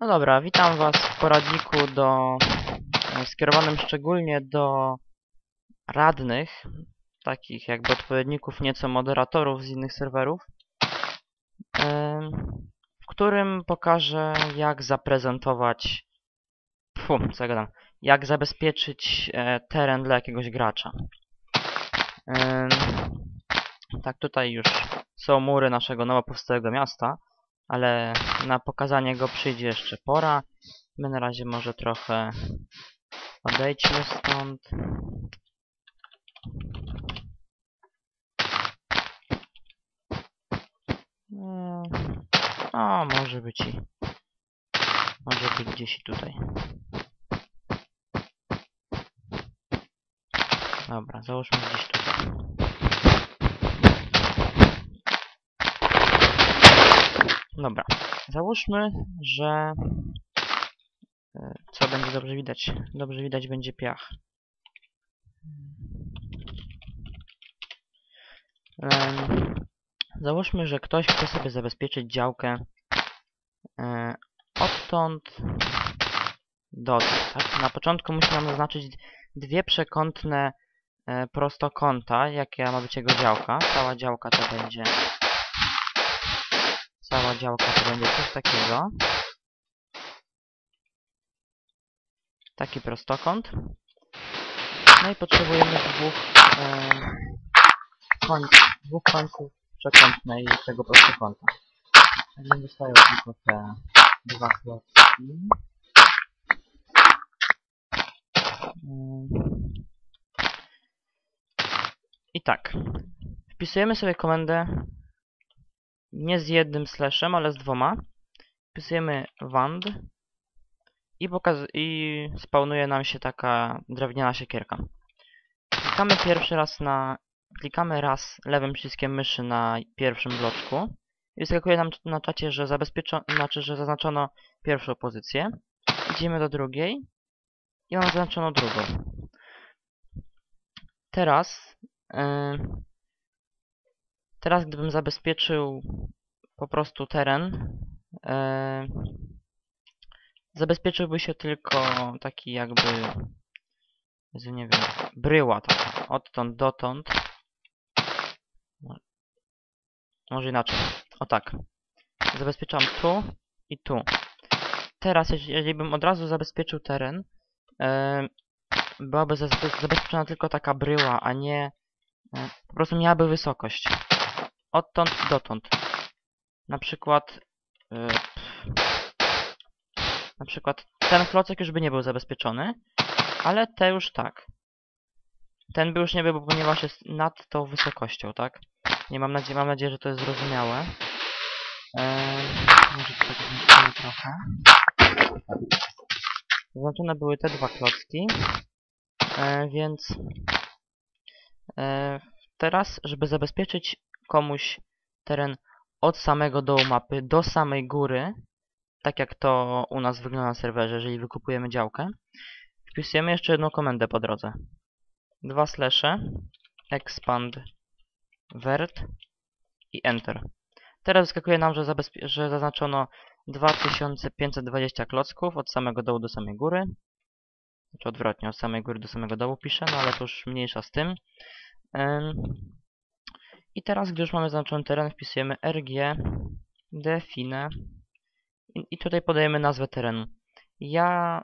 No dobra, witam Was w poradniku do, e, skierowanym szczególnie do radnych, takich jakby odpowiedników nieco moderatorów z innych serwerów, w którym pokażę jak zaprezentować, fu, co ja gadam, jak zabezpieczyć e, teren dla jakiegoś gracza. Tak, tutaj już są mury naszego nowo powstałego miasta, ale na pokazanie go przyjdzie jeszcze pora. My na razie może trochę odejdźmy stąd. No, O, może być i... Może być gdzieś i tutaj. Dobra, załóżmy gdzieś tutaj. Dobra, załóżmy, że e, co będzie dobrze widać? Dobrze widać będzie piach. Załóżmy, że ktoś chce sobie zabezpieczyć działkę e, odtąd dotąd. Tak? Na początku musi nam zaznaczyć dwie przekątne e, prostokąta, jakie ma być jego działka. Cała działka to będzie cała działka to będzie coś takiego. Taki prostokąt. No i potrzebujemy dwóch, e, koń, dwóch końców przekątnej tego prostokąta. Tak dostają tylko te dwa klocki. I tak. Wpisujemy sobie komendę nie z jednym slashem, ale z dwoma. Wpisujemy wand i, i spawnuje nam się taka drewniana siekierka. Klikamy pierwszy raz na... Klikamy raz lewym przyciskiem myszy na pierwszym bloczku i wyskakuje nam na czacie, że zabezpieczono, znaczy, że zaznaczono pierwszą pozycję. Idziemy do drugiej i mamy zaznaczono drugą. Teraz yy, Teraz gdybym zabezpieczył po prostu teren, e, zabezpieczyłby się tylko taki jakby, nie wiem, bryła taka, odtąd dotąd. Może inaczej, o tak. Zabezpieczam tu i tu. Teraz, jeżeli bym od razu zabezpieczył teren, e, byłaby zabe- zabezpieczona tylko taka bryła, a nie e, po prostu miałaby wysokość odtąd dotąd. Na przykład yy, na przykład ten klocek już by nie był zabezpieczony, ale te już tak. Ten by już nie był, ponieważ jest nad tą wysokością, tak? Nie mam nadziei, mam nadzieję, że to jest zrozumiałe. Yy, może tutaj zniszczymy trochę. Zaznaczone były te dwa klocki, yy, więc yy, teraz, żeby zabezpieczyć komuś teren od samego dołu mapy do samej góry, tak jak to u nas wygląda na serwerze, jeżeli wykupujemy działkę, wpisujemy jeszcze jedną komendę po drodze. Dwa slasze, expand vert i enter. Teraz wyskakuje nam, że, że zaznaczono 2520 klocków od samego dołu do samej góry. Znaczy odwrotnie, od samej góry do samego dołu piszę, no ale to już mniejsza z tym. Ym i teraz, gdy już mamy zaznaczony teren, wpisujemy rg define i, tutaj podajemy nazwę terenu. Ja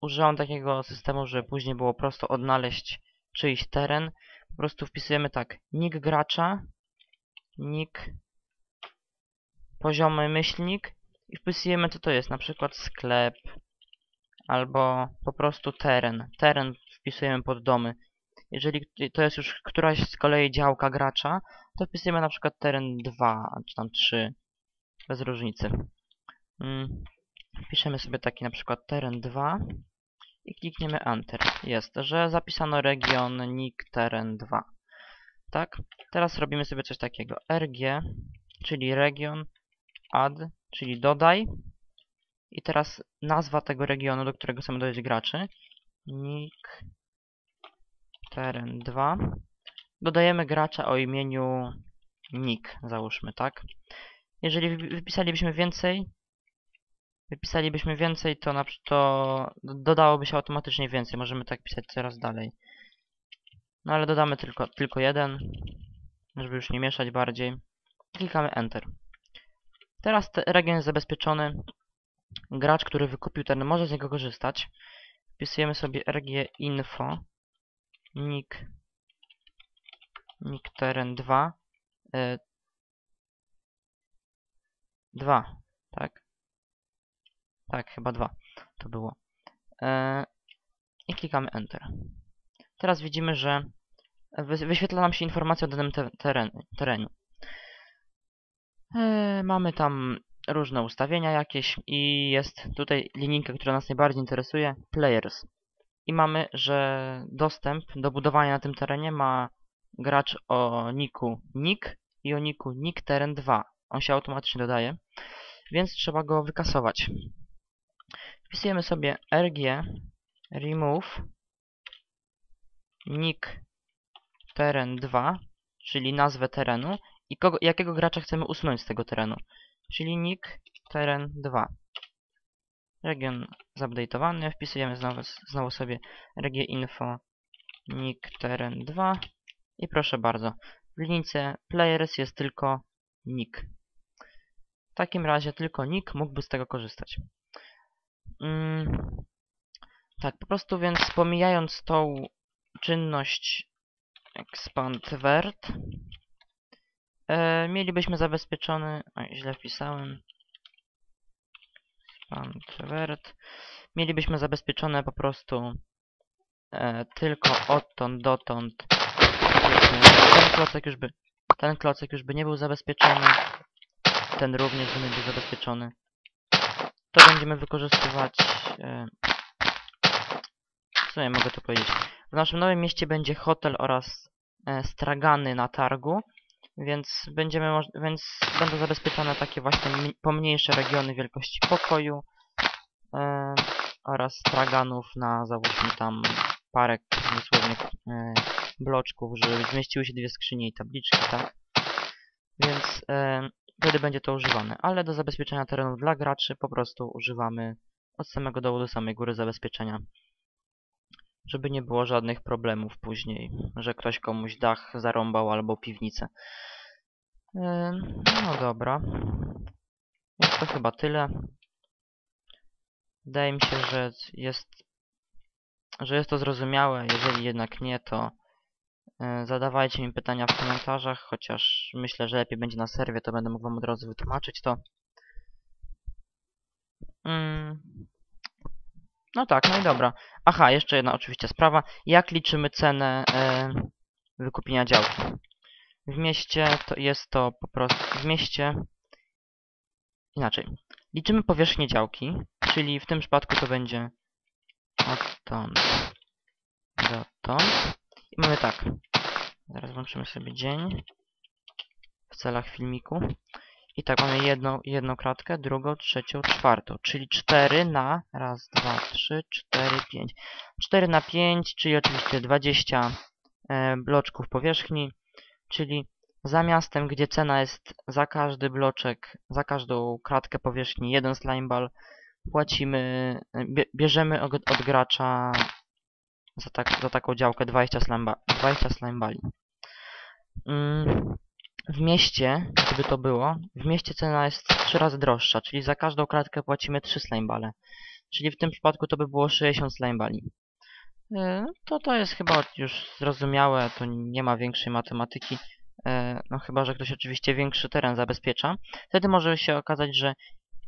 użyłam takiego systemu, że później było prosto odnaleźć czyjś teren. Po prostu wpisujemy tak, nick gracza, nick, poziomy myślnik i wpisujemy co to jest, na przykład sklep albo po prostu teren. Teren wpisujemy pod domy. Jeżeli to jest już któraś z kolei działka gracza, to wpisujemy na przykład teren 2, czy tam 3, bez różnicy. Mm. Piszemy sobie taki na przykład teren 2 i klikniemy Enter. Jest, że zapisano region nick teren 2. Tak? Teraz robimy sobie coś takiego. rg, czyli region, add, czyli dodaj. I teraz nazwa tego regionu, do którego chcemy dodać graczy. Nick teren 2. Dodajemy gracza o imieniu Nick, załóżmy, tak? Jeżeli wypisalibyśmy więcej, wypisalibyśmy więcej, to, na, to dodałoby się automatycznie więcej. Możemy tak pisać coraz dalej. No ale dodamy tylko, tylko jeden, żeby już nie mieszać bardziej. Klikamy Enter. Teraz te, region jest zabezpieczony. Gracz, który wykupił ten, może z niego korzystać. Wpisujemy sobie rg info nick nick teren 2 e, 2, tak? Tak, chyba 2 to było. E, I klikamy Enter. Teraz widzimy, że wy- wyświetla nam się informacja o danym te teren. E, mamy tam różne ustawienia jakieś i jest tutaj linijka, która nas najbardziej interesuje, Players. I mamy, że dostęp do budowania na tym terenie ma gracz o niku nick i o niku nick teren 2. On się automatycznie dodaje, więc trzeba go wykasować. Wpisujemy sobie rg remove nick teren 2, czyli nazwę terenu i kogo, jakiego gracza chcemy usunąć z tego terenu, czyli nick teren 2. Region zupdate'owany, wpisujemy znowu, znowu sobie rg info nick teren 2 i proszę bardzo, w linijce players jest tylko nick. W takim razie tylko nick mógłby z tego korzystać. Mm, tak, po prostu więc pomijając tą czynność expand vert, e, mielibyśmy zabezpieczony, oj, źle wpisałem, expand vert, mielibyśmy zabezpieczone po prostu e, tylko odtąd dotąd, ten klocek już by, ten klocek już by nie był zabezpieczony, ten również by nie był zabezpieczony. To będziemy wykorzystywać, e, co ja mogę tu powiedzieć, w naszym nowym mieście będzie hotel oraz e, stragany na targu, więc będziemy więc będą zabezpieczone takie właśnie pomniejsze regiony wielkości pokoju oraz straganów na załóżmy tam parę dosłownie e, bloczków, żeby zmieściły się dwie skrzynie i tabliczki, tak? Więc e, wtedy będzie to używane, ale do zabezpieczenia terenów dla graczy po prostu używamy od samego dołu do samej góry zabezpieczenia żeby nie było żadnych problemów później, że ktoś komuś dach zarąbał albo piwnicę. Yy, No dobra. Jest to chyba tyle. Wydaje mi się, że jest, że jest to zrozumiałe. Jeżeli jednak nie, to yy, zadawajcie mi pytania w komentarzach, chociaż myślę, że lepiej będzie na serwie, to będę mógł wam od razu wytłumaczyć to. Mm. No tak, no i dobra. Aha, jeszcze jedna oczywiście sprawa. Jak liczymy cenę e, wykupienia działki? W mieście to jest to po prostu... W mieście... Inaczej. Liczymy powierzchnię działki, czyli w tym przypadku to będzie odtąd dotąd. I mamy tak. Zaraz włączymy sobie dzień w celach filmiku. I tak, mamy jedną, jedną kratkę, drugą, trzecią, czwartą, czyli 4 na raz, dwa, trzy, cztery, pięć. 4 na 5, czyli oczywiście 20 e, bloczków powierzchni, czyli za miastem, gdzie cena jest za każdy bloczek, za każdą kratkę powierzchni jeden slime ball, płacimy, e, bie, bierzemy od, gracza za, tak, za taką działkę 20 slime, ba, 20 slime balli. Mm. W mieście, gdyby to było, w mieście cena jest 3 razy droższa, czyli za każdą klatkę płacimy 3 slimebale. Czyli w tym przypadku to by było 60 slimebali. Yy, To to jest chyba już zrozumiałe, to nie ma większej matematyki. Yy, No chyba, że ktoś oczywiście większy teren zabezpiecza. Wtedy może się okazać, że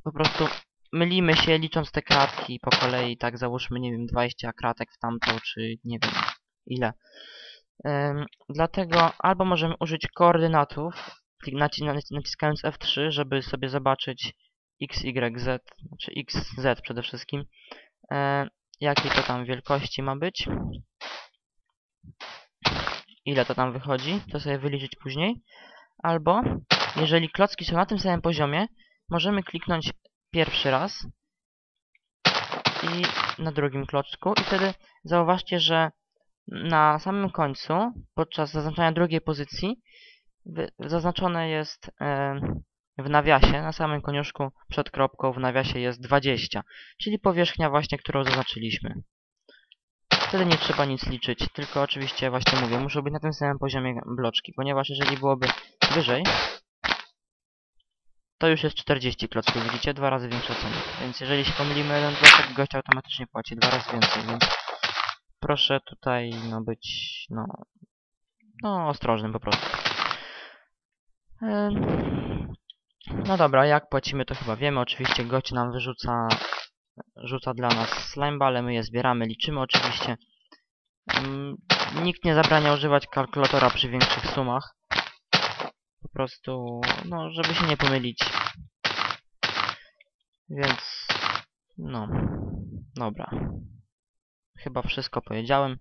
po prostu mylimy się licząc te kratki po kolei, tak załóżmy, nie wiem, 20 kratek w tamtą, czy nie wiem ile. Dlatego albo możemy użyć koordynatów, naciskając F3, żeby sobie zobaczyć x, y, z, czy x, z przede wszystkim, e, jakiej to tam wielkości ma być, ile to tam wychodzi, to sobie wyliczyć później, albo jeżeli klocki są na tym samym poziomie, możemy kliknąć pierwszy raz i na drugim klocku. I wtedy zauważcie, że na samym końcu, podczas zaznaczania drugiej pozycji, zaznaczone jest w nawiasie, na samym koniuszku przed kropką w nawiasie jest 20, czyli powierzchnia właśnie, którą zaznaczyliśmy. Wtedy nie trzeba nic liczyć, tylko oczywiście właśnie mówię, muszą być na tym samym poziomie bloczki, ponieważ jeżeli byłoby wyżej, to już jest 40 klocków, widzicie? Dwa razy większa cena. Więc jeżeli się pomylimy jeden bloczek, gość automatycznie płaci dwa razy więcej, więc proszę tutaj no być, no, no ostrożnym po prostu. No dobra, jak płacimy to chyba wiemy. Oczywiście gość nam wyrzuca, rzuca dla nas slimeball, my je zbieramy, liczymy oczywiście. Nikt nie zabrania używać kalkulatora przy większych sumach. Po prostu, no, żeby się nie pomylić. Więc, no, dobra. Chyba wszystko powiedziałem.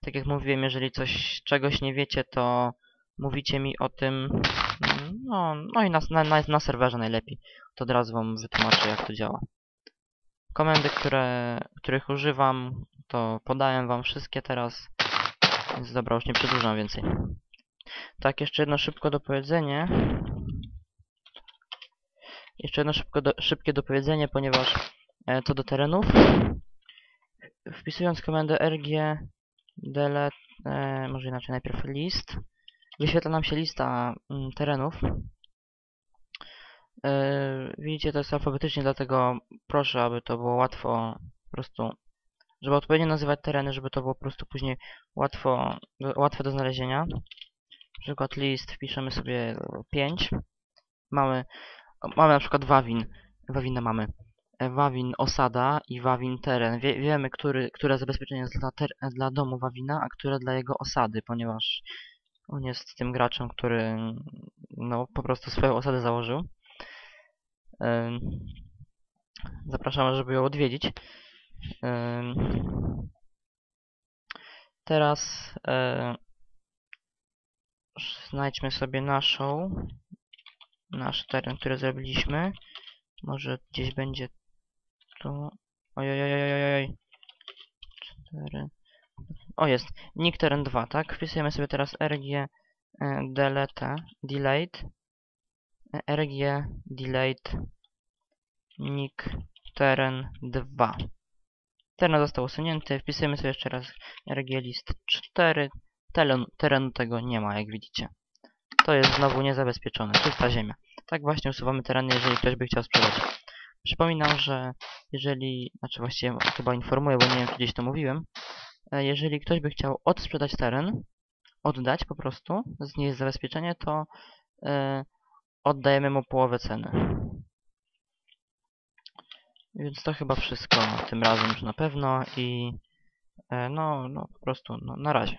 Tak jak mówiłem, jeżeli coś, czegoś nie wiecie, to mówicie mi o tym, no, no i na, na, na, na serwerze najlepiej. To od razu wam wytłumaczę, jak to działa. Komendy, które, których używam, to podałem wam wszystkie teraz. Więc dobra, już nie przedłużam więcej. Tak, jeszcze jedno szybko dopowiedzenie. Jeszcze jedno szybko do, szybkie dopowiedzenie, ponieważ e, co do terenów. Wpisując komendę rg delete, może inaczej najpierw list, wyświetla nam się lista mm, terenów. E, widzicie, to jest alfabetycznie, dlatego proszę, aby to było łatwo po prostu, żeby odpowiednio nazywać tereny, żeby to było po prostu później łatwo, łatwe do znalezienia. Przykład list, wpiszemy sobie 5. Mamy, mamy na przykład Wawin, Wawinę mamy. Wawin osada i Wawin teren. Wie, wiemy, który, które zabezpieczenie jest dla, ter, dla domu Wawina, a które dla jego osady, ponieważ on jest tym graczem, który no, po prostu swoją osadę założył. Zapraszamy, żeby ją odwiedzić. Teraz e, znajdźmy sobie naszą, nasz teren, który zrobiliśmy. Może gdzieś będzie tu. Ojojojojojoj. 4. O jest. Nick teren 2, tak? Wpisujemy sobie teraz rg delete, e, rg delete nick teren 2. Teren został usunięty. Wpisujemy sobie jeszcze raz rg list 4. Teren, terenu tego nie ma, jak widzicie. To jest znowu niezabezpieczone. Czysta ziemia. Tak właśnie usuwamy tereny, jeżeli ktoś by chciał sprzedać. Przypominam, że jeżeli, znaczy właściwie chyba informuję, bo nie wiem, czy gdzieś to mówiłem, e, jeżeli ktoś by chciał odsprzedać teren, oddać po prostu, z niej jest zabezpieczenie, to e, oddajemy mu połowę ceny. Więc to chyba wszystko tym razem już na pewno i e, no, no po prostu no, na razie.